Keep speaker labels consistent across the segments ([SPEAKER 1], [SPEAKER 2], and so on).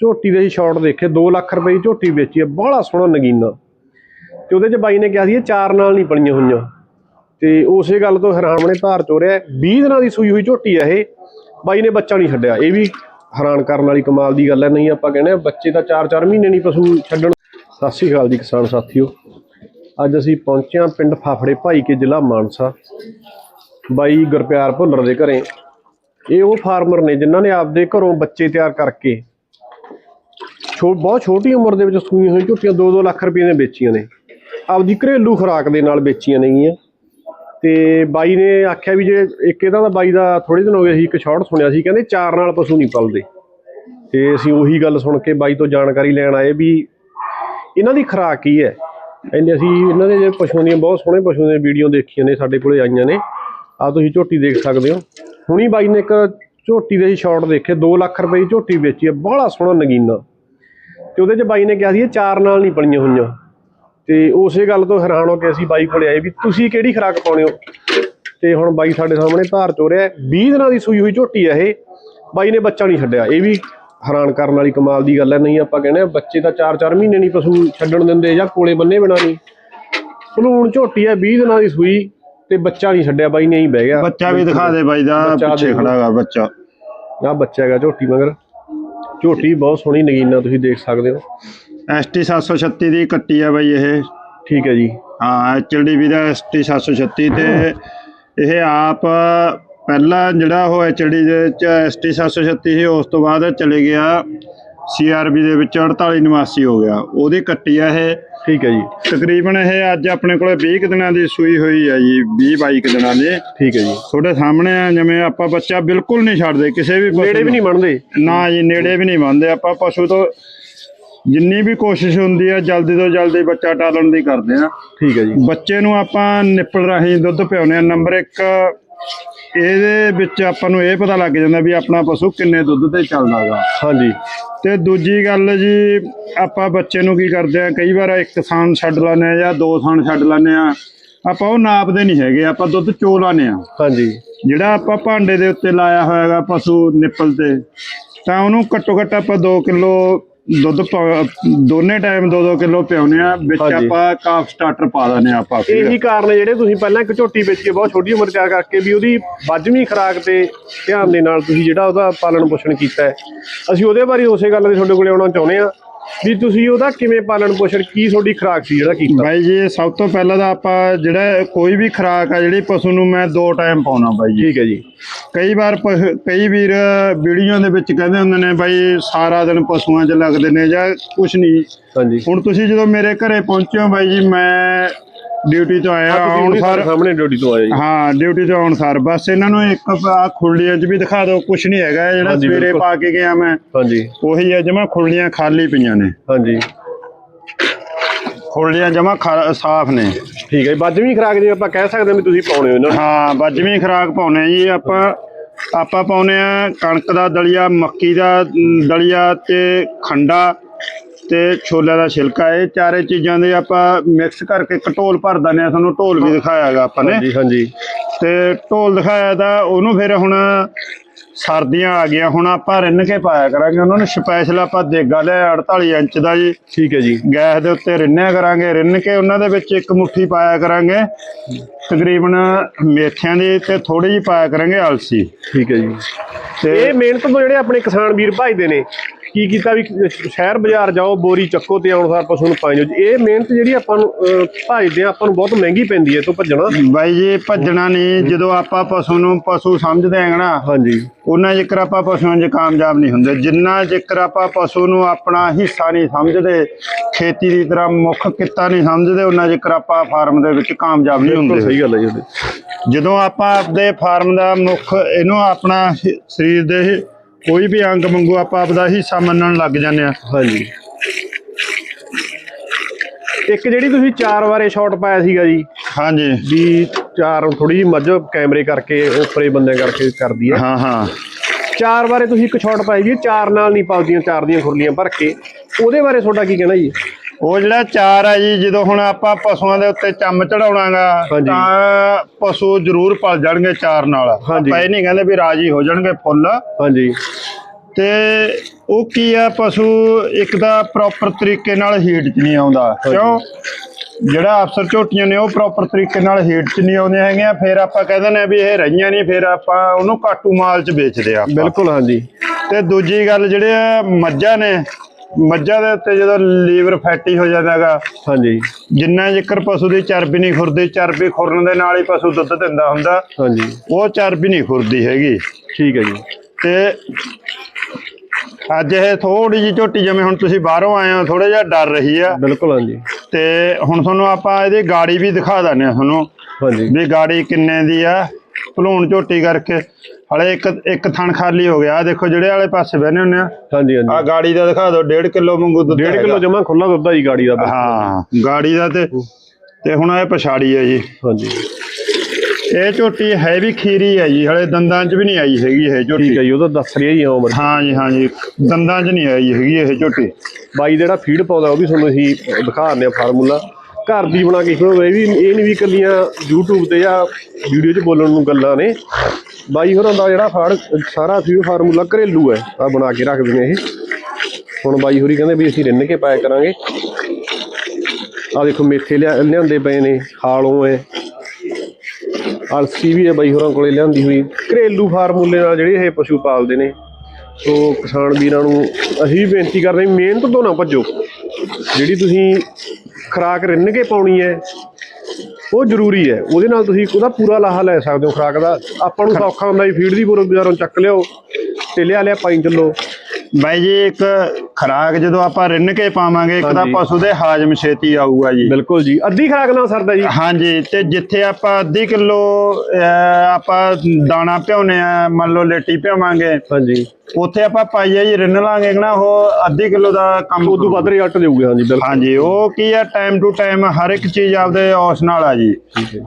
[SPEAKER 1] ਝੋਟੀ ਦੇ ਹੀ ਸ਼ਾਟ ਦੇਖੇ 2 ਲੱਖ ਰੁਪਏ ਦੀ ਝੋਟੀ ਵੇਚੀ ਹੈ ਬੜਾ ਸੋਹਣਾ ਨਗੀਨਾ। ਤੇ ਉਹਦੇ ਚ ਬਾਈ ਨੇ ਕਿਹਾ ਸੀ ਇਹ ਚਾਰ ਨਾਲ ਨਹੀਂ ਬਣੀਆਂ ਹੋਈਆਂ। ਤੇ ਉਸੇ ਗੱਲ ਤੋਂ ਹੈਰਾਨ ਨੇ ਧਾਰ ਚੋਰਿਆ 20 ਦਿਨਾਂ ਦੀ ਸੂਈ ਹੋਈ ਝੋਟੀ ਆ ਇਹ, ਬਾਈ ਨੇ ਬੱਚਾ ਨਹੀਂ ਛੱਡਿਆ। ਇਹ ਵੀ ਹੈਰਾਨ ਕਰਨ ਵਾਲੀ ਕਮਾਲ ਦੀ ਗੱਲ ਹੈ, ਨਹੀਂ ਆਪਾਂ ਕਹਿੰਦੇ ਆ ਬੱਚੇ ਤਾਂ 4-4 ਮਹੀਨੇ ਨਹੀਂ ਪਸ਼ੂ ਛੱਡਣ। ਸਤਿ ਸ਼੍ਰੀ ਅਕਾਲ ਜੀ ਕਿਸਾਨ ਸਾਥੀਓ। ਅੱਜ ਅਸੀਂ ਪਹੁੰਚੇ ਹਾਂ ਪਿੰਡ ਫਾਫੜੇ ਭਾਈ ਕੇ ਜ਼ਿਲ੍ਹਾ ਮਾਨਸਾ। ਬਾਈ ਗੁਰਪਿਆਰ ਭੁੱਲਰ ਦੇ ਘਰੇ। ਇਹ ਉਹ ਫਾਰਮਰ ਨੇ ਜਿਨ੍ਹਾਂ ਨੇ ਆਪਦੇ ਘਰੋਂ ਬੱਚੇ ਤਿਆਰ ਕਰਕੇ ਛੋ ਬਹੁਤ ਛੋਟੀ ਉਮਰ ਦੇ ਵਿੱਚ ਸੂਈਆਂ ਹੋਈਆਂ, ਝੋਟੀਆਂ 2-2 ਲੱਖ ਰੁਪਏ ਦੀਆਂ ਵੇਚੀਆਂ ਨੇ। ਆਪਦੀ ਘਰੇਲੂ ਖੁਰਾਕ ਦੇ ਨਾਲ ਵੇਚੀਆਂ ਨੇਗੀਆਂ। ਤੇ ਬਾਈ ਨੇ ਆਖਿਆ ਵੀ ਜੇ ਇੱਕ ਇਹਦਾ ਦਾ ਬਾਈ ਦਾ ਥੋੜੇ ਦਿਨ ਹੋ ਗਏ ਸੀ, ਇੱਕ ਸ਼ਾਰਟ ਸੁਣਿਆ ਸੀ, ਕਹਿੰਦੇ ਚਾਰ ਨਾਲ ਪਸ਼ੂ ਨਹੀਂ ਪਲਦੇ। ਤੇ ਅਸੀਂ ਉਹੀ ਗੱਲ ਸੁਣ ਕੇ ਬਾਈ ਤੋਂ ਜਾਣਕਾਰੀ ਲੈਣ ਆਏ ਵੀ ਇਹਨਾਂ ਦੀ ਖੁਰਾਕ ਕੀ ਹੈ? ਕਹਿੰਦੇ ਅਸੀਂ ਇਹਨਾਂ ਦੇ ਜਿਹੜੇ ਪਸ਼ੂਆਂ ਦੀਆਂ ਬਹੁਤ ਸੋਹਣੇ ਪਸ਼ੂਆਂ ਦੀਆਂ ਵੀਡੀਓ ਦੇਖੀਆਂ ਨੇ, ਸਾਡੇ ਕੋਲੇ ਆਈਆਂ ਨੇ। ਆ ਤੁਸੀਂ ਝੋਟੀ ਦੇਖ ਸਕਦੇ ਹੋ। ਹੁਣੀ ਬਾਈ ਨੇ ਇੱਕ ਝੋਟੀ ਦੇ ਹੀ ਸ਼ਾਟ ਦੇਖੇ 2 ਲੱਖ ਰੁਪਏ ਦੀ ਝੋਟੀ ਵੇਚੀ ਹੈ, ਬੜਾ ਸੋਹਣਾ ਨਗੀਨਾ। ਤੇ ਉਹਦੇ ਚ ਬਾਈ ਨੇ ਕਿਹਾ ਸੀ ਇਹ ਚਾਰ ਨਾਲ ਨਹੀਂ ਪਲੀਆਂ ਹੋਈਆਂ। ਤੇ ਉਸੇ ਗੱਲ ਤੋਂ ਹੈਰਾਨ ਹੋ ਕੇ ਅਸੀਂ ਬਾਈ ਕੋਲੇ ਆਏ ਵੀ ਤੁਸੀਂ ਕਿਹੜੀ ਖੁਰਾਕ ਪਾਉਣੇ ਹੋ? ਤੇ ਹੁਣ ਬਾਈ ਸਾਡੇ ਸਾਹਮਣੇ ਧਾਰ ਚੋਰਿਆ 20 ਦਿਨਾਂ ਦੀ ਸੂਈ ਹੋਈ ਝੋਟੀ ਆ ਇਹ। ਬਾਈ ਨੇ ਬੱਚਾ ਨਹੀਂ ਛੱਡਿਆ। ਇਹ ਵੀ ਹੈਰਾਨ ਕਰਨ ਵਾਲੀ ਕਮਾਲ ਦੀ ਗੱਲ ਹੈ। ਨਹੀਂ ਆਪਾਂ ਕਹਿੰਦੇ ਬੱਚੇ ਤਾਂ 4-4 ਮਹੀਨੇ ਨਹੀਂ ਪਸ਼ੂ ਛੱਡਣ ਦਿੰਦੇ ਜਾਂ ਕੋਲੇ ਬੰਨੇ ਬਿਨਾਂ ਨਹੀਂ। ਭਲੂਣ ਝੋਟੀ ਆ 20 ਦਿਨਾਂ ਦੀ ਸੂਈ ਤੇ ਬੱਚਾ ਨਹੀਂ ਛੱਡਿਆ। ਬਾਈ ਨੇ ਹੀ ਬਹਿ ਗਿਆ।
[SPEAKER 2] ਬੱਚਾ ਵੀ ਦਿਖਾ ਦੇ ਬਾਈ ਦਾ ਪਿੱਛੇ। ਖੜਾ ਹੈਗਾ ਬੱਚਾ।
[SPEAKER 1] ਆ ਬੱਚਾ ਹੈਗਾ ਝੋਟੀ ਮਗਰ। ਝੋਟੀ ਬਹੁਤ ਸੋਹਣੀ ਨਗੀਨਾ ਤੁਸੀਂ ਦੇਖ ਸਕਦੇ ਹੋ।
[SPEAKER 2] ST 736 ਦੀ ਕੱਟੀ ਆ ਬਾਈ ਇਹ।
[SPEAKER 1] ਠੀਕ ਹੈ ਜੀ।
[SPEAKER 2] ਹਾਂ HLDB ਦਾ ST 736 ਤੇ ਇਹ ਆਪ ਪਹਿਲਾਂ ਜਿਹੜਾ ਉਹ HLD ਦੇ ST 736 ਸੀ ਉਸ ਤੋਂ ਬਾਅਦ ਚਲੇ ਗਿਆ CRB ਦੇ ਵਿੱਚ 48 ਨਿਵਾਸੀ ਹੋ ਗਿਆ। ਉਹਦੀ ਕੱਟੀ ਆ ਇਹ।
[SPEAKER 1] ਠੀਕ ਹੈ ਜੀ।
[SPEAKER 2] ਤਕਰੀਬਨ ਇਹ ਅੱਜ ਆਪਣੇ ਕੋਲੇ 20 ਕੁ ਦਿਨਾਂ ਦੀ ਸੂਈ ਹੋਈ ਆ ਜੀ 20 22 ਕੁ ਦਿਨਾਂ ਦੀ।
[SPEAKER 1] ਠੀਕ ਹੈ ਜੀ।
[SPEAKER 2] ਤੁਹਾਡੇ ਸਾਹਮਣੇ ਆ ਜਿਵੇਂ ਆਪਾਂ ਬੱਚਾ ਬਿਲਕੁਲ ਨਹੀਂ ਛੱਡਦੇ ਕਿਸੇ ਵੀ ਪਸ਼ੂ
[SPEAKER 1] ਨੇੜੇ ਵੀ। ਨਹੀਂ ਬਣਦੇ।
[SPEAKER 2] ਨਾ ਜੀ ਨੇੜੇ ਵੀ ਨਹੀਂ ਬੰਦੇ ਆਪਾਂ ਪਸ਼ੂ ਤੋਂ ਜਿੰਨੀ ਵੀ ਕੋਸ਼ਿਸ਼ ਹੁੰਦੀ ਹੈ ਜਲਦੀ ਤੋਂ ਜਲਦੀ ਬੱਚਾ ਟਾਲਣ ਦੀ ਕਰਦੇ ਆ।
[SPEAKER 1] ਠੀਕ ਹੈ ਜੀ।
[SPEAKER 2] ਬੱਚੇ ਨੂੰ ਆਪਾਂ ਨਿੱਪਲ ਰਾਹੀਂ ਦੁੱਧ ਪਿਆਉਂਦੇ ਆ। ਨੰਬਰ 1 ਇਹਦੇ ਵਿੱਚ ਆਪਾਂ ਨੂੰ ਇਹ ਪਤਾ ਲੱਗ ਜਾਂਦਾ ਵੀ ਆਪਣਾ ਪਸ਼ੂ ਕਿੰਨੇ ਦੁੱਧ ਤੇ ਚੱਲਦਾ ਗਾ
[SPEAKER 1] ਹਾਂਜੀ।
[SPEAKER 2] ਤੇ ਦੂਜੀ ਗੱਲ ਜੀ ਆਪਾਂ ਬੱਚੇ ਨੂੰ ਕੀ ਕਰਦੇ ਆ ਕਈ ਵਾਰ ਇੱਕ ਥਾਨ ਛੱਡ ਲੈਂਦੇ ਆ ਜਾਂ ਦੋ ਥਾਨ ਛੱਡ ਲੈਂਦੇ ਆ। ਆਪਾਂ ਉਹ ਨਾਪਦੇ ਨਹੀਂ ਹੈਗੇ ਆਪਾਂ ਦੁੱਧ ਚੋ ਲਾਨੇ ਆ।
[SPEAKER 1] ਹਾਂਜੀ।
[SPEAKER 2] ਜਿਹੜਾ ਆਪਾਂ ਭਾਂਡੇ ਦੇ ਉੱਤੇ ਲਾਇਆ ਹੋਇਆਗਾ ਪਸ਼ੂ ਨਿੱਪਲ ਤੇ ਤਾਂ ਉਹਨੂੰ ਘੱਟੋ ਘੱਟ ਆਪਾਂ 2 ਕਿਲੋ ਦੁੱਧ ਪਾ- ਦੋਨੇ ਟਾਈਮ 2-2 ਕਿਲੋ ਪਿਆਉਂਦੇ ਆ ਵਿੱਚ
[SPEAKER 1] ਹਾਂਜੀ।
[SPEAKER 2] ਆਪਾਂ ਕਾਫ ਸਟਾਰਟਰ ਪਾ ਦਿੰਦੇ ਆ ਆਪਾਂ ਫਿਰ।
[SPEAKER 1] ਇਹੀ ਕਾਰਨ ਹੈ ਜਿਹੜੇ ਤੁਸੀਂ ਪਹਿਲਾਂ ਇੱਕ ਝੋਟੀ ਵੇਚੀ ਹੈ ਬਹੁਤ ਛੋਟੀ ਉਮਰ ਤਿਆਰ ਕਰਕੇ ਵੀ ਉਹਦੀ ਵੱਜਵੀਂ ਖੁਰਾਕ ਤੇ ਧਿਆਨ ਦੇ ਨਾਲ ਤੁਸੀਂ ਜਿਹੜਾ ਉਹਦਾ ਪਾਲਣ ਪੋਸ਼ਣ ਕੀਤਾ ਹੈ ਅਸੀਂ ਉਹਦੇ ਬਾਰੇ ਉਸੇ ਗੱਲ ਦੇ ਤੁਹਾਡੇ ਕੋਲੇ ਆਉਣਾ ਚਾਹੁੰਦੇ ਆ ਵੀ ਤੁਸੀਂ ਉਹਦਾ ਕਿਵੇਂ ਪਾਲਣ ਪੋਸ਼ਣ ਕੀ ਤੁਹਾਡੀ ਖੁਰਾਕ ਸੀ ਜਿਹੜਾ ਕੀਤਾ?
[SPEAKER 2] ਬਾਈ ਜੀ ਸਭ ਤੋਂ ਪਹਿਲਾਂ ਤਾਂ ਆਪਾਂ ਜਿਹੜਾ ਕੋਈ ਵੀ ਖੁਰਾਕ ਆ ਜਿਹੜੀ ਪਸ਼ੂ ਨੂੰ ਮੈਂ ਦੋ ਟਾਈਮ ਪਾਉਣਾ ਬਾਈ ਜੀ।
[SPEAKER 1] ਠੀਕ ਹੈ ਜੀ।
[SPEAKER 2] ਕਈ ਵਾਰ ਪਸ਼ੂ- ਕਈ ਵੀਰ ਵੀਡੀਓ ਦੇ ਵਿੱਚ ਕਹਿੰਦੇ ਹੁੰਦੇ ਨੇ ਬਾਈ ਸਾਰਾ ਦਿਨ ਪਸ਼ੂਆਂ 'ਚ ਲੱਗਦੇ ਨੇ ਜਾਂ ਕੁਝ ਨਹੀਂ।
[SPEAKER 1] ਹਾਂਜੀ।
[SPEAKER 2] ਹੁਣ ਤੁਸੀਂ ਜਦੋਂ ਮੇਰੇ ਘਰੇ ਪਹੁੰਚੇ ਹੋ ਬਾਈ ਜੀ ਮੈਂ ਡਿਊਟੀ ਤੋਂ ਆਇਆ
[SPEAKER 1] ਤੁਸੀਂ
[SPEAKER 2] ਹੁਣ ਸਰ
[SPEAKER 1] ਸਾਹਮਣੇ ਡਿਊਟੀ ਤੋਂ ਆਏ ਜੀ।
[SPEAKER 2] ਹਾਂ ਡਿਊਟੀ ਤੋਂ ਆਉਣ ਸਾਰ। ਬਸ ਇਹਨਾਂ ਨੂੰ ਇੱਕ ਆ ਖੁਰਲੀਆਂ 'ਚ ਵੀ ਦਿਖਾ ਦਿਓ ਕੁਝ ਨਹੀਂ ਹੈਗਾ ਇਹ ਜਿਹੜਾ
[SPEAKER 1] ਹਾਂਜੀ,
[SPEAKER 2] ਸਵੇਰੇ
[SPEAKER 1] ਬਿਲਕੁਲ।
[SPEAKER 2] ਪਾ ਕੇ ਗਿਆ ਮੈਂ।
[SPEAKER 1] ਹਾਂਜੀ।
[SPEAKER 2] ਉਹੀ ਹੈ ਜਮਾ ਖੁਰਲੀਆਂ ਖਾਲੀ ਪਈਆਂ ਨੇ।
[SPEAKER 1] ਹਾਂਜੀ।
[SPEAKER 2] ਖੁਰਲੀਆਂ ਜਮਾ ਸਾਫ਼ ਨੇ।
[SPEAKER 1] ਠੀਕ ਹੈ ਜੀ ਵੱਜਵੀਂ ਖੁਰਾਕ ਜੇ ਆਪਾਂ ਕਹਿ ਸਕਦੇ ਹਾਂ ਵੀ ਤੁਸੀਂ ਪਾਉਣੇ ਹੋ ਇਹਨਾਂ ਨੂੰ।
[SPEAKER 2] ਹਾਂ ਵੱਜਵੀਂ ਖਰਾਕ ਪਾਉਨੇ ਜੀ। ਆਪਾਂ ਆਪਾਂ ਪਾਉਨੇ ਆ ਕਣਕ ਦਾ ਦਲੀਆ ਮੱਕੀ ਦਾ ਦਲੀਆ ਤੇ ਖੰਡਾ। ਤੇ ਛੋਲਿਆਂ ਦਾ ਛਿਲਕਾ ਇਹ ਚਾਰੇ ਚੀਜ਼ਾਂ ਦੇ ਆਪਾਂ ਮਿਕਸ ਕਰਕੇ ਇੱਕ ਢੋਲ ਭਰ ਦਿੰਦੇ ਆ ਤੁਹਾਨੂੰ ਢੋਲ ਵੀ ਦਿਖਾਇਆਗਾ ਆਪਾਂ ਨੇ।
[SPEAKER 1] ਹਾਂਜੀ ਹਾਂਜੀ।
[SPEAKER 2] ਤੇ ਢੋਲ ਦਿਖਾਇਆ ਤਾਂ ਉਹਨੂੰ ਫਿਰ ਹੁਣ ਸਰਦੀਆਂ ਆ ਗਈਆਂ ਹੁਣ ਆਪਾਂ ਰਿੰਨ ਕੇ ਪਾਇਆ ਕਰਾਂਗੇ। ਉਹਨਾਂ ਨੂੰ ਸਪੈਸ਼ਲ ਆਪਾਂ ਦੇਗਾ ਲਿਆ 48 ਇੰਚ ਦਾ ਜੀ।
[SPEAKER 1] ਠੀਕ ਹੈ ਜੀ।
[SPEAKER 2] ਗੈਸ ਦੇ ਉੱਤੇ ਰਿੰਨਿਆ ਕਰਾਂਗੇ ਰਿੰਨ ਕੇ ਉਹਨਾਂ ਦੇ ਵਿੱਚ ਇੱਕ ਮੁੱਠੀ ਪਾਇਆ ਕਰਾਂਗੇ। ਤਕਰੀਬਨ ਮੇਥਿਆਂ ਦੀ ਤੇ ਥੋੜੀ ਜਿਹੀ ਪਾਇਆ ਕਰਾਂਗੇ ਅਲਸੀ।
[SPEAKER 1] ਠੀਕ ਹੈ ਜੀ।
[SPEAKER 2] ਤੇ
[SPEAKER 1] ਇਹ ਮਿਹਨਤ ਤੋਂ ਜਿਹੜੇ ਆਪਣੇ ਕਿਸਾਨ ਵੀਰ ਭਜਦੇ ਨੇ ਕੀ ਕੀਤਾ ਵੀ ਸ਼ਹਿਰ ਬਾਜ਼ਾਰ ਜਾਓ ਬੋਰੀ ਚੱਕੋ ਤੇ ਆਉਣ ਸਾਰ ਪਸ਼ੂ ਨੂੰ ਪਾਈ ਜਾਓ ਇਹ ਮਿਹਨਤ ਜਿਹੜੀ ਆਪਾਂ ਨੂੰ ਭਜਦੇ ਆ ਆਪਾਂ ਨੂੰ ਬਹੁਤ ਮਹਿੰਗੀ ਪੈਂਦੀ ਹੈ ਤੋਂ ਭੱਜਣਾ।
[SPEAKER 2] ਬਾਈ ਜੀ ਭੱਜਣਾ ਨਹੀਂ। ਜਦੋਂ ਆਪਾਂ ਪਸ਼ੂ ਨੂੰ ਪਸ਼ੂ ਸਮਝਦੇ ਆਂ ਨਾ
[SPEAKER 1] ਹਾਂਜੀ।
[SPEAKER 2] ਉਹਨਾਂ ਜਿਕਰ ਆਪਾਂ ਪਸ਼ੂਆਂ 'ਚ ਕਾਮਯਾਬ ਨਹੀਂ ਹੁੰਦੇ ਜਿੰਨਾ ਜਿਕਰ ਆਪਾਂ ਪਸ਼ੂ ਨੂੰ ਆਪਣਾ ਹਿੱਸਾ ਨਹੀਂ ਸਮਝਦੇ ਖੇਤੀ ਦੀ ਤਰ੍ਹਾਂ ਮੁੱਖ ਕਿੱਤਾ ਨਹੀਂ ਸਮਝਦੇ ਉਹਨਾਂ ਜਿਕਰ ਆਪਾਂ ਫਾਰਮ ਦੇ ਵਿੱਚ ਕਾਮਯਾਬ ਨਹੀਂ ਹੁੰਦੇ।
[SPEAKER 1] ਸਹੀ ਗੱਲ ਹੈ ਜੀ।
[SPEAKER 2] ਜਦੋਂ ਆਪਾਂ ਆਪਦੇ ਫਾਰਮ ਦਾ ਮੁੱਖ ਇਹਨੂੰ ਆਪਣਾ ਸਰੀਰ ਦੇ ਕੋਈ ਵੀ ਅੰਗ ਮੰਗੂ ਆਪਾਂ ਆਪਦਾ ਹਿੱਸਾ ਮੰਨਣ ਲੱਗ ਜਾਂਦੇ ਆ
[SPEAKER 1] ਹਾਂਜੀ। ਇੱਕ ਜਿਹੜੀ ਤੁਸੀਂ ਚਾਰ ਵਾਰੇ ਸ਼ਾਟ ਪਾਇਆ ਸੀਗਾ ਜੀ
[SPEAKER 2] ਹਾਂਜੀ।
[SPEAKER 1] ਵੀ ਚਾਰ ਥੋੜੀ ਜਿਹੀ ਮੱਝ ਕੈਮਰੇ ਕਰਕੇ ਉੱਪਰੇ ਬੰਦੇ ਕਰਕੇ ਕਰਦੀ ਹੈ।
[SPEAKER 2] ਹਾਂ ਹਾਂ।
[SPEAKER 1] ਚਾਰ ਵਾਰੇ ਤੁਸੀਂ ਇੱਕ ਸ਼ਾਟ ਪਾਈ ਜੀ ਚਾਰ ਨਾਲ ਨਹੀਂ ਪਾਉਂਦੀਆਂ ਚਾਰ ਦੀਆਂ ਖੁਰਲੀਆਂ ਭਰ ਕੇ। ਉਹਦੇ ਬਾਰੇ ਤੁਹਾਡਾ ਕੀ ਕਹਿਣਾ ਜੀ?
[SPEAKER 2] ਉਹ ਜਿਹੜਾ ਚਾਰ ਆ ਜੀ ਜਦੋਂ ਹੁਣ ਆਪਾਂ ਪਸ਼ੂਆਂ ਦੇ ਉੱਤੇ ਚੰਮ ਚੜਾਉਣਾਗਾ। ਤਾਂ ਪਸ਼ੂ ਜ਼ਰੂਰ ਪਲ ਜਾਣਗੇ ਚਾਰ ਨਾਲ। ਆਪਾਂ ਇਹ ਨਹੀਂ ਕਹਿੰਦੇ ਵੀ ਰਾਜੀ ਹੋ ਜਾਣਗੇ ਫੁੱਲ।
[SPEAKER 1] ਹਾਂਜੀ।
[SPEAKER 2] ਤੇ ਉਹ ਕੀ ਆ ਪਸ਼ੂ ਇੱਕ ਤਾਂ ਪ੍ਰੋਪਰ ਤਰੀਕੇ ਨਾਲ ਹੀਟ 'ਚ ਨਹੀਂ ਆਉਂਦਾ। ਕਿਉਂ? ਜਿਹੜਾ ਅਫਸਰ ਝੋਟੀਆਂ ਨੇ ਉਹ ਪ੍ਰੋਪਰ ਤਰੀਕੇ ਨਾਲ ਹੀਟ 'ਚ ਨਹੀਂ ਆਉਂਦੀਆਂ ਹੈਗੀਆਂ ਫਿਰ ਆਪਾਂ ਕਹਿ ਦਿੰਦੇ ਆ ਵੀ ਇਹ ਰਹੀਆਂ ਨਹੀਂ ਫਿਰ ਆਪਾਂ ਉਹਨੂੰ ਕਾਟੂ ਮਾਲ 'ਚ ਵੇਚਦੇ ਆ।
[SPEAKER 1] ਬਿਲਕੁਲ ਹਾਂਜੀ।
[SPEAKER 2] ਤੇ ਦੂਜੀ ਗੱਲ ਜਿਹੜੇ ਆ ਮੱਝਾਂ ਨੇ ਮੱਝਾਂ ਦੇ ਉੱਤੇ ਜਦੋਂ ਲੀਵਰ ਫੈਟੀ ਹੋ ਜਾਂਦਾਗਾ
[SPEAKER 1] ਹਾਂਜੀ।
[SPEAKER 2] ਜਿੰਨਾ ਜ਼ਿਕਰ ਪਸ਼ੂ ਦੀ ਚਰਬੀ ਨਹੀਂ ਖੁਰਦੀ ਚਰਬੀ ਖੁਰਨ ਦੇ ਨਾਲ ਹੀ ਪਸ਼ੂ ਦੁੱਧ ਦਿੰਦਾ ਹੁੰਦਾ
[SPEAKER 1] ਹਾਂਜੀ।
[SPEAKER 2] ਉਹ ਚਰਬੀ ਨਹੀਂ ਖੁਰਦੀ ਹੈਗੀ।
[SPEAKER 1] ਠੀਕ ਹੈ ਜੀ।
[SPEAKER 2] ਤੇ ਅੱਜ ਇਹ ਥੋੜੀ ਜਿਹੀ ਝੋਟੀ ਜਿਵੇਂ ਹੁਣ ਤੁਸੀਂ ਬਾਹਰੋਂ ਆਏ ਹੋ ਥੋੜਾ ਜਿਹਾ ਡਰ ਰਹੀ ਆ।
[SPEAKER 1] ਬਿਲਕੁਲ ਹਾਂਜੀ।
[SPEAKER 2] ਤੇ ਹੁਣ ਤੁਹਾਨੂੰ ਆਪਾਂ ਇਹਦੀ ਗਾੜੀ ਵੀ ਦਿਖਾ ਦਿੰਦੇ ਆ ਤੁਹਾਨੂੰ
[SPEAKER 1] ਹਾਂਜੀ।
[SPEAKER 2] ਵੀ ਗਾੜੀ ਕਿੰਨੇ ਦੀ ਆ ਭਲੂਣ ਝੋਟੀ ਕਰਕੇ। ਹਲੇ ਇੱਕ ਇੱਕ ਥਣ ਖਾਲੀ ਹੋ ਗਿਆ। ਆਹ ਦੇਖੋ ਜਿਹੜੇ ਵਾਲੇ ਪਾਸੇ ਬਹਿਨੇ ਹੁੰਨੇ ਆ।
[SPEAKER 1] ਹਾਂਜੀ
[SPEAKER 2] ਆ
[SPEAKER 1] ਹਾਂਜੀ
[SPEAKER 2] ਗਾੜੀ ਦਾ ਦਿਖਾ ਦਿਓ 1.5 ਕਿਲੋ ਵਾਂਗੂ ਦੁੱਧ
[SPEAKER 1] 1.5
[SPEAKER 2] ਹੈਗਾ।
[SPEAKER 1] ਕਿਲੋ ਜਮਾ ਖੁੱਲਾ ਦੁੱਧ ਆ ਜੀ ਗਾੜੀ ਦਾ। ਬਿਲਕੁਲ।
[SPEAKER 2] ਹਾਂ ਗਾੜੀ ਦਾ ਤੇ ਤੇ ਹੁਣ ਇਹ ਪਛਾੜੀ ਹੈ ਜੀ।
[SPEAKER 1] ਹਾਂਜੀ।
[SPEAKER 2] ਇਹ ਝੋਟੀ ਹੈ ਵੀ ਖੀਰੀ ਹੈ ਜੀ ਹਲੇ ਦੰਦਾਂ 'ਚ ਵੀ ਨਹੀਂ ਆਈ ਹੈਗੀ ਇਹ ਝੋਟੀ।
[SPEAKER 1] ਠੀਕ ਹੈ ਜੀ ਉਹ ਤਾਂ ਦੱਸ ਰਿਹਾ ਹੀ ਆ ਉਮਰ
[SPEAKER 2] ਹਾਂ ਜੀ ਹਾਂ ਜੀ ਦੰਦਾਂ 'ਚ ਨਹੀਂ ਆਈ ਹੈਗੀ ਇਹ ਝੋਟੀ।
[SPEAKER 1] ਬਾਈ ਜਿਹੜਾ ਫੀਡ ਪਾਉਂਦਾ ਉਹ ਵੀ ਤੁਹਾਨੂੰ ਅਸੀਂ ਦਿਖਾ ਦਿੰਦੇ ਆ ਫਾਰਮੂਲਾ। ਘਰ ਦੀ ਬਣਾ ਕੇ ਖਿਲਾਉਂਦਾ ਇਹ ਵੀ, ਇਹ ਨਹੀਂ ਵੀ ਇਕੱਲੀਆਂ YouTube ਤੇ ਜਾਂ ਵੀਡੀਓ 'ਚ ਬੋਲਣ ਨੂੰ ਗੱਲਾਂ ਨੇ। ਬਾਈ ਹੋਰਾਂ ਦਾ ਜਿਹੜਾ ਫਾੜ, ਸਾਰਾ ਫੀਡ ਫਾਰਮੂਲਾ ਘਰੇਲੂ ਹੈ, ਆ ਬਣਾ ਕੇ ਰੱਖਦੇ ਨੇ ਇਹ। ਹੁਣ ਬਾਈ ਹੋਰੀ ਕਹਿੰਦੇ ਵੀ ਅਸੀਂ ਰਿੰਨ ਕੇ ਪਾਇਆ ਕਰਾਂਗੇ। ਆ ਦੇਖੋ ਮੇਥੇ ਲਿਆ, ਲਿਆਂਦੇ ਪਏ ਨੇ, ਹਾਲੋਂ ਹੈ। ਅਲਸੀ ਵੀ ਹੈ ਬਾਈ ਹੋਰਾਂ ਕੋਲੇ ਲਿਆਂਦੀ ਹੋਈ। ਘਰੇਲੂ ਫਾਰਮੂਲੇ ਨਾਲ ਜਿਹੜੇ ਇਹ ਪਸ਼ੂ ਪਾਲਦੇ ਨੇ। ਸੋ ਕਿਸਾਨ ਵੀਰਾਂ ਨੂੰ ਅਸੀਂ ਵੀ ਬੇਨਤੀ ਕਰਦੇ ਮਿਹਨਤ ਤੋਂ ਨਾ ਭੱਜੋ। ਜਿਹੜੀ ਤੁਸੀਂ ਖੁਰਾਕ ਰਿੰਨ ਕੇ ਪਾਉਣੀ ਹੈ। ਉਹ ਜ਼ਰੂਰੀ ਹੈ। ਉਹਦੇ ਨਾਲ ਤੁਸੀਂ ਉਹਦਾ ਪੂਰਾ ਲਾਹਾ ਲੈ ਸਕਦੇ ਹੋ ਖੁਰਾਕ ਦਾ। ਆਪਾਂ ਨੂੰ ਸੌਖਾ ਹੁੰਦਾ ਜੀ ਫੀਡ ਦੀ ਬੋਰ ਬਾਜ਼ਾਰੋਂ ਚੱਕ ਲਿਓ ਤੇ ਲਿਆ ਲਿਆ ਪਾਈ ਚੱਲੋ।
[SPEAKER 2] ਬਾਈ ਜੀ ਇੱਕ ਖਰਾਕ ਜਦੋਂ ਆਪਾਂ ਰਿੰਨ ਕੇ ਪਾਵਾਂਗੇ ਇੱਕ ਤਾਂ। ਪਸ਼ੂ ਦੇ ਹਾਜ਼ਮ ਛੇਤੀ ਆਊਗਾ ਜੀ।
[SPEAKER 1] ਬਿਲਕੁਲ ਜੀ। ਅੱਧੀ ਖੁਰਾਕ ਨਾਲ ਸਰਦਾ ਜੀ।
[SPEAKER 2] ਹਾਂਜੀ ਤੇ ਜਿੱਥੇ ਆਪਾਂ ਅੱਧੀ ਕਿਲੋ ਆਪਾਂ ਦਾਣਾ ਭਿਉਨੇ ਆ ਮੰਨ ਲਓ ਲੇਟੀ ਭਿਆਵਾਂਗੇ
[SPEAKER 1] ਹਾਂਜੀ।
[SPEAKER 2] ਉੱਥੇ ਆਪਾਂ ਪਾਈਆ ਜੀ ਰਿੰਨ ਲਾਂਗੇ ਨਾ ਉਹ ਅੱਧੀ ਕਿਲੋ ਦਾ ਕੰਮ
[SPEAKER 1] ਉਦੋਂ ਵੱਧ ਰਿਜ਼ਲਟ ਦੇਊਗੇ ਹਾਂਜੀ ਬਿਲਕੁਲ।
[SPEAKER 2] ਹਾਂਜੀ ਉਹ ਕੀ ਆ ਟਾਈਮ ਟੂ ਟਾਈਮ ਹਰ ਇੱਕ ਚੀਜ਼ ਆਪਦੇ ਔਸ ਨਾਲ ਆ ਜੀ।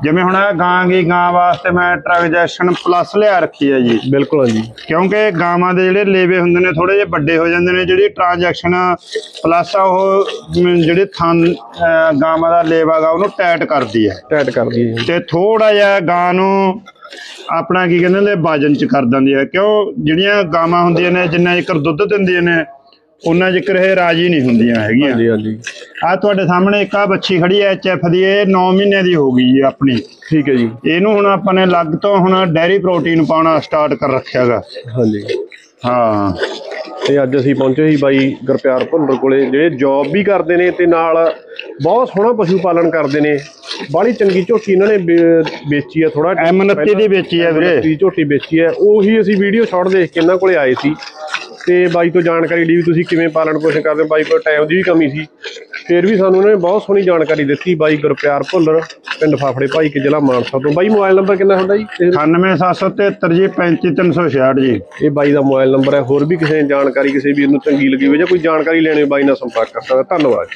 [SPEAKER 2] ਜਿਵੇਂ ਹੁਣ ਗਾਂ ਗੀ ਗਾਂ ਵਾਸਤੇ ਮੈਂ ਟ੍ਰਾਂਜੈਕਸ਼ਨ ਪਲੱਸ ਲਿਆ ਰੱਖੀ ਹੈ ਜੀ।
[SPEAKER 1] ਬਿਲਕੁਲ ਹਾਂਜੀ।
[SPEAKER 2] ਕਿਉਂਕਿ ਗਾਵਾਂ ਦੇ ਜਿਹੜੇ ਲੇਵੇ ਹੁੰਦੇ ਨੇ ਥੋੜੇ ਜਿਹੇ ਵੱਡੇ ਹੋ ਜਾਂਦੇ ਨੇ ਜਿਹੜੀ ਟ੍ਰਾਂਜੈਕਸ਼ਨ ਪਲੱਸ ਆ ਉਹ ਜਿਹੜੇ ਅਹ, ਗਾਵਾਂ ਦਾ ਲੇਵਾ ਗਾ ਉਹਨੂੰ ਟਾਈਟ ਕਰਦੀ ਹੈ
[SPEAKER 1] ਟਾਈਟ ਕਰਦੀ ਹੈ।
[SPEAKER 2] ਤੇ ਥੋੜਾ ਜਿਹਾ ਗਾਂ ਨੂੰ ਆਪਣਾ ਕੀ ਕਹਿੰਦੇ ਨੇ ਵਜਨ ਚ ਕਰ ਦਿੰਦੀ ਹੈ ਕਿਉਂ? ਜਿਹੜੀਆਂ ਗਾਵਾਂ ਹੁੰਦੀਆਂ ਨੇ ਜਿੰਨਾ ਜ਼ਿਕਰ ਦੁੱਧ ਦਿੰਦੀਆਂ ਨੇ ਉਹਨਾਂ ਜ਼ਿਕਰ ਇਹ ਰਾਜੀ ਨਹੀਂ ਹੁੰਦੀਆਂ ਹੈਗੀਆਂ।
[SPEAKER 1] ਹਾਂਜੀ ਹਾਂਜੀ।
[SPEAKER 2] ਆ ਤੁਹਾਡੇ ਸਾਹਮਣੇ ਇੱਕ ਆ ਬੱਚੀ ਖੜੀ ਹੈ ਐਚਐਫ ਦੀ ਇਹ 9 ਮਹੀਨੇ ਦੀ ਹੋ ਗਈ ਜੀ ਆਪਣੀ।
[SPEAKER 1] ਠੀਕ ਹੈ ਜੀ।
[SPEAKER 2] ਇਹਨੂੰ ਹੁਣ ਆਪਾਂ ਨੇ ਲੱਗ ਤੋਂ ਹੁਣ ਡੈਰੀ ਪ੍ਰੋਟੀਨ ਪਾਉਣਾ ਸਟਾਰਟ ਕਰ ਰੱਖਿਆਗਾ
[SPEAKER 1] ਹਾਂਜੀ।
[SPEAKER 2] ਹਾਂ।
[SPEAKER 1] ਤੇ ਅੱਜ ਅਸੀਂ ਪਹੁੰਚੇ ਸੀ ਬਾਈ ਗੁਰਪਿਆਰ ਭੁੱਲਰ ਕੋਲੇ ਜਿਹੜੇ ਜੌਬ ਵੀ ਕਰਦੇ ਨੇ ਤੇ ਨਾਲ ਬਹੁਤ ਸੋਹਣਾ ਪਸ਼ੂ ਪਾਲਣ ਕਰਦੇ ਨੇ। ਬਾਹਲੀ ਚੰਗੀ ਝੋਟੀ ਇਹਨਾਂ ਨੇ ਵੇ- ਵੇਚੀ ਆ ਥੋੜਾ
[SPEAKER 2] M29 ਦੀ ਵੇਚੀ ਆ ਵੀਰੇ।
[SPEAKER 1] ਦੀ ਝੋਟੀ ਵੇਚੀ ਹੈ ਉਹੀ ਅਸੀਂ ਵੀਡੀਓ ਸ਼ਾਟ ਦੇਖ ਕੇ ਇਹਨਾਂ ਕੋਲੇ ਆਏ ਸੀ। ਤੇ ਬਾਈ ਤੋਂ ਜਾਣਕਾਰੀ ਲਈ ਵੀ ਤੁਸੀਂ ਕਿਵੇਂ ਪਾਲਣ ਪੋਸ਼ਣ ਕਰਦੇ ਹੋ। ਬਾਈ ਕੋਲ ਟਾਈਮ ਦੀ ਵੀ ਕਮੀ ਸੀ। ਫਿਰ ਵੀ ਸਾਨੂੰ ਉਹਨਾਂ ਨੇ ਬਹੁਤ ਸੋਹਣੀ ਜਾਣਕਾਰੀ ਦਿੱਤੀ। ਬਾਈ ਗੁਰਪਿਆਰ ਭੁੱਲਰ ਪਿੰਡ ਫਾਫੜੇ ਭਾਈ ਕੇ ਜ਼ਿਲ੍ਹਾ ਮਾਨਸਾ ਤੋਂ। ਬਾਈ ਮੋਬਾਈਲ ਨੰਬਰ ਕਿੰਨਾ ਹੁੰਦਾ ਜੀ? ਇਹ
[SPEAKER 2] 98773 ਜੀ 35366 ਜੀ।
[SPEAKER 1] ਇਹ ਬਾਈ ਦਾ ਮੋਬਾਈਲ ਨੰਬਰ ਹੈ। ਹੋਰ ਵੀ ਕਿਸੇ ਨੇ ਜਾਣਕਾਰੀ ਕਿਸੇ ਵੀਰ ਨੂੰ ਚੰਗੀ ਲੱਗੀ ਹੋਵੇ ਜਾਂ ਕੋਈ ਜਾਣਕਾਰੀ ਲੈਣੀ ਹੋਵੇ ਬਾਈ ਨਾਲ ਸੰਪਰਕ ਕਰ ਸਕਦਾ। ਧੰਨਵਾਦ।